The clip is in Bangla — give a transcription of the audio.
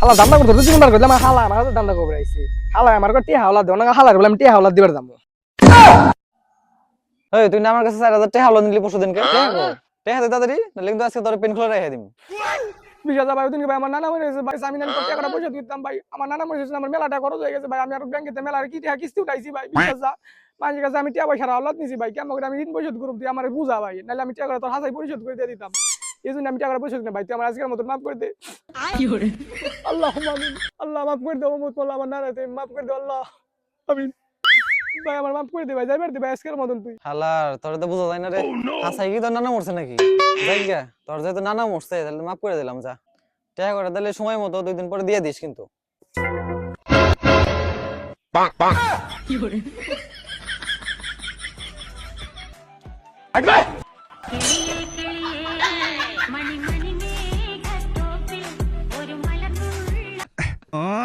হালা দান্দা করতে দুই ঘণ্টা করলাম হালা আমার দান্দা করে আইছি। হালা আমার কাছে টিয়া হাওলা দেও না হালা বলে আমি টিয়া হাওলা দিবার দাম। এই তুই না আমার কাছে চার হাজার টাকা হলো নিলি পরশু দিনকে? টাকা দে তাড়াতাড়ি? নাহলে কিন্তু আজকে তোর পেন খুলে রেখে দিম। বিশ হাজার ভাই ওদিনকে ভাই আমার নানা মরে গেছে ভাই আমি নানি টাকাটা পয়সা দিতাম ভাই। আমার নানা মরে গেছে আমার মেলাটা খরচ হয়ে গেছে ভাই। আমি আর ব্যাংকেতে মেলার কি টাকা কিস্তি উঠাইছি ভাই বিশ হাজার। মানুষের কাছে আমি টিয়া পয়সা হাওলাত নিছি ভাই। কেমন করে আমি ঋণ পরিশোধ তুই আমার বুঝা ভাই। নাহলে আমি টাকা তোর হাজাই পরিশোধ করে দিয়ে দিতাম। এই জন্য আমি টাকাটা পরিশোধ না। ভাই তুই আমার আজকের মাফ করে দে। আল্লাহ আল্লাহ মাফ করে দে মোহাম্মদ আমার মাফ করে দে আল্লাহ। ভাই আমার মাফ করে দে ভাই দে ভাই আজকের মতন তুই। হালার তোর তো বোঝা যায় না রে। oh, হাসাই কি তোর নানা মরছে নাকি? যাই গা তোর যেহেতু নানা মরছে তাহলে মাফ করে দিলাম যা। টাকা করে তাহলে সময় মতো দুই দিন পরে দিয়ে দিস কিন্তু। পাক কি Ah.